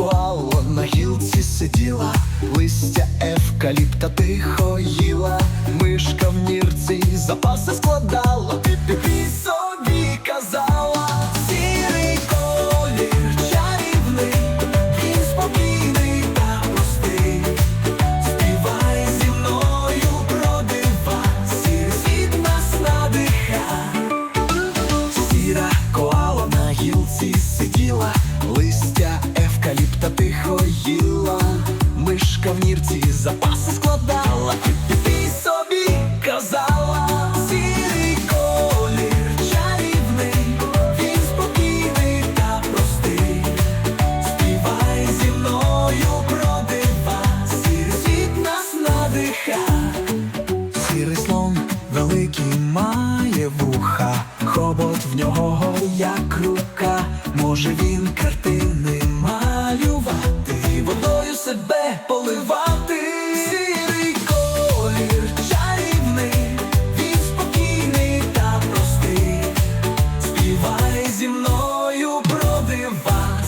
коала на гілці сиділа, листя евкаліпта тихо їла, мишка в нірці запаси складала. тихо їла, мишка в нірці запаси складала, і собі казала, сірий колір чарівний, він спокійний та простий, співай зі мною про дива, світ нас надиха, сірий слон великий має вуха, хобот в нього, як рука, може він карти. заливати сірий колір він спокійний та простий, співає зі мною про дива.